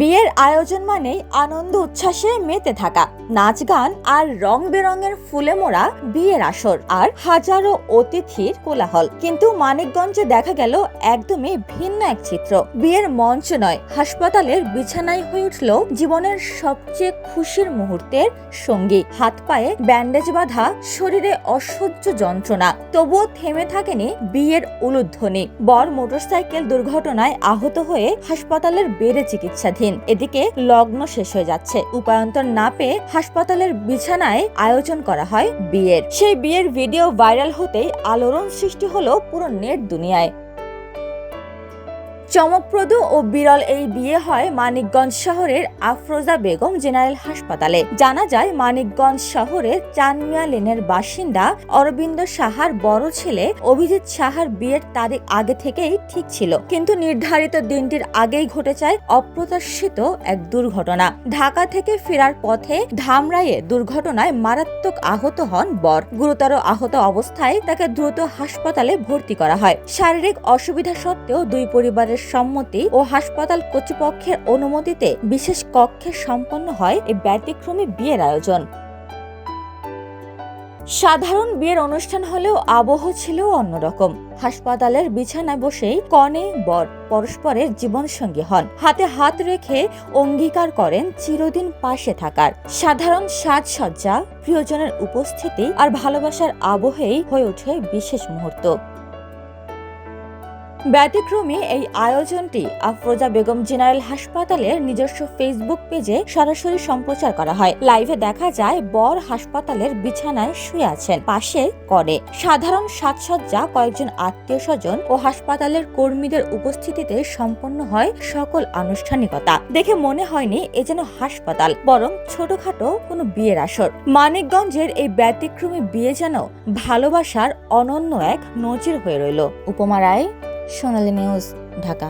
বিয়ের আয়োজন মানেই আনন্দ, উচ্ছ্বাসে মেতে থাকা। নাচ গান আর রং বেরঙের ফুলে মোড়া বিয়ের আসর আর হাজারো অতিথির কোলাহল। কিন্তু মানিকগঞ্জে দেখা গেল একদমই ভিন্ন এক চিত্র। বিয়ের মঞ্চ নয়, হাসপাতালের বিছানায় হয়ে উঠল জীবনের সবচেয়ে খুশির মুহূর্তের সঙ্গী। হাত পায়ে ব্যান্ডেজ বাঁধা, শরীরে অসহ্য যন্ত্রণা। তবুও থেমে থাকেনি বিয়ের উলুধ্বনি। বর মোটরসাইকেল দুর্ঘটনায় আহত হয়ে হাসপাতালের বেড়ে চিকিৎসাধীন। এদিকে লগ্ন শেষ হয়ে যাচ্ছে। উপায়ন্তর না পেয়ে হাসপাতালের বিছানায় আয়োজন করা হয় বিয়ের। সেই বিয়ের ভিডিও ভাইরাল হতেই আলোড়ন সৃষ্টি হলো পুরো নেট দুনিয়ায়। চমকপ্রদ ও বিরল এই বিয়ে হয় মানিকগঞ্জ শহরের আফরোজা বেগম জেনারেল হাসপাতালে। জানা যায়, মানিকগঞ্জ শহরের চানমিয়া লেনের বাসিন্দা অরবিন্দ সাহার বড় ছেলে অভিজিৎ সাহার বিয়ের তারিখ আগে থেকেই ঠিক ছিল। কিন্তু নির্ধারিত দিনটির আগেই ঘটে যায় অপ্রত্যাশিত এক দুর্ঘটনা। ঢাকা থেকে ফেরার পথে ধামরাইয়ে দুর্ঘটনায় মারাত্মক আহত হন বর। গুরুতর আহত অবস্থায় তাকে দ্রুত হাসপাতালে ভর্তি করা হয়। শারীরিক অসুবিধা সত্ত্বেও দুই পরিবারের সম্মতি ও হাসপাতাল কর্তৃপক্ষের অনুমতিতে বিশেষ কক্ষে সম্পন্ন হয় এই ব্যতিক্রমী বিয়ের আয়োজন। সাধারণ বিয়ের অনুষ্ঠান হলেও আবহ ছিল অন্যরকম হাসপাতালের বিছানায় বসেই কনে, বর পরস্পরের জীবনসঙ্গী হন। হাতে হাত রেখে অঙ্গীকার করেন চিরদিন পাশে থাকার। সাধারণ সাজসজ্জা, প্রিয়জনের উপস্থিতি আর ভালোবাসার আবহেই হয়ে ওঠে বিশেষ মুহূর্ত। ব্যতিক্রমী এই আয়োজনটি আফরোজা বেগম জেনারেল হাসপাতালের নিজস্ব ফেসবুক পেজে সরাসরি সম্প্রচার করা হয়। লাইভে দেখা যায়, বর হাসপাতালের বিছানায় শুয়ে আছেন, পাশে করে। সাধারণ সাজসজ্জা কয়েকজন আত্মীয় স্বজন ও হাসপাতালের কর্মীদের উপস্থিতিতে সম্পন্ন হয় সকল আনুষ্ঠানিকতা। দেখে মনে হয়নি এ যেন হাসপাতাল, বরং ছোটখাটো কোনো বিয়ের আসর। মানিকগঞ্জের এই ব্যতিক্রমী বিয়ে যেন ভালোবাসার অনন্য এক নজির হয়ে রইল। উপমা রায় সোনালী নিউজ ঢাকা।